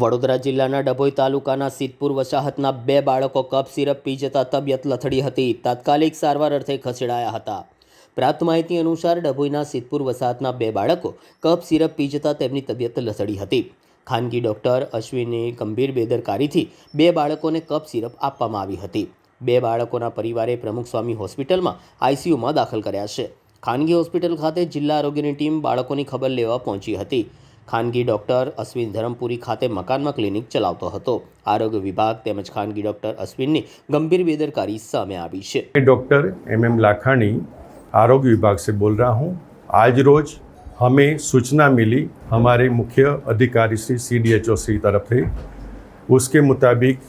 વડોદરા જિલ્લાના ડભોઈ તાલુકાના સિદ્ધપુર વસાહતના બે બાળકો કફ સિરપ પી જતા તબિયત લથડી હતી. તાત્કાલિક સારવાર અર્થે ખસેડાયા હતા. પ્રાપ્ત માહિતી અનુસાર ડભોઈના સિદ્ધપુર વસાહતના બે બાળકો કફ સિરપ પી જતા તેમની તબિયત લથડી હતી. ખાનગી ડૉક્ટર અશ્વિની ગંભીર બેદરકારીથી બે બાળકોને કફ સિરપ આપવામાં આવી હતી. બે બાળકોના પરિવારે પ્રમુખ સ્વામી હોસ્પિટલમાં આઈસીયુમાં દાખલ કર્યા છે. ખાનગી હોસ્પિટલ ખાતે જિલ્લા આરોગ્યની ટીમ બાળકોની ખબર લેવા પહોંચી હતી. ખાનગી ડૉક્ટર અશ્વિન ધરમપુરી ખાતે મકાનમાં ક્લિનિક ચલાવતો હતો આરોગ્ય વિભાગ તેમજ ખાનગી ડૉક્ટર અશ્વિનની ગંભીર બેદરકારી સામે આવી છે मैं डॉक्टर एम एम लाखानी आरोग्य विभाग से बोल रहा हूँ आज रोज हमें सूचना मिली हमारे मुख्य अधिकारी Shri C D H O Shri तरफ से उसके मुताबिक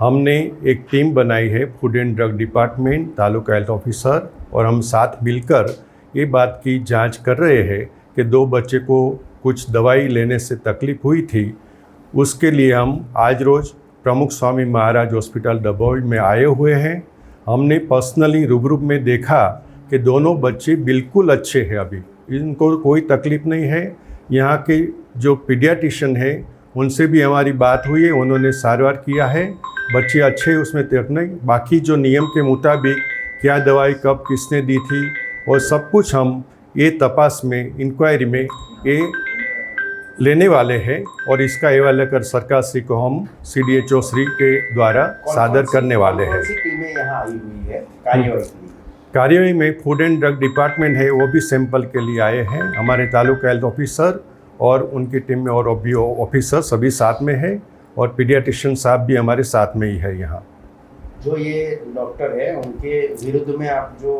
हमने एक टीम बनाई है food and drug department taluka health officer और हम साथ मिलकर ये बात की जांच कर रहे हैं कि दो बच्चे को कुछ दवाई लेने से तकलीफ़ हुई थी, उसके लिए हम आज रोज प्रमुख स्वामी महाराज हॉस्पिटल डबोई में आए हुए हैं। हमने पर्सनली रूबरू में देखा कि दोनों बच्चे बिल्कुल अच्छे हैं अभी। इनको कोई तकलीफ़ नहीं है। यहाँ के जो पीडियाटिशन है, उनसे भी हमारी बात हुई है, उन्होंने सारवार किया है। बच्चे अच्छे उसमें तक नहीं। बाकी जो नियम के मुताबिक क्या दवाई कब किसने दी थी, और सब कुछ हम ये तपास में इंक्वायरी में ये लेने वाले हैं और इसका हवाला कर सरकार श्री को हम C D H O Shri के द्वारा सादर करने वाले हैं। टीमें यहाँ आई हुई है? कार्यवाही में फ़ूड एंड ड्रग डिपार्टमेंट है वो भी सैंपल के लिए आए हैं। हमारे तालुका हेल्थ ऑफिसर और उनकी टीम में और भी ऑफिसर सभी साथ में है और पीडियाटिशियन साहब भी हमारे साथ में ही है यहाँ। जो ये डॉक्टर है उनके विरुद्ध में आप जो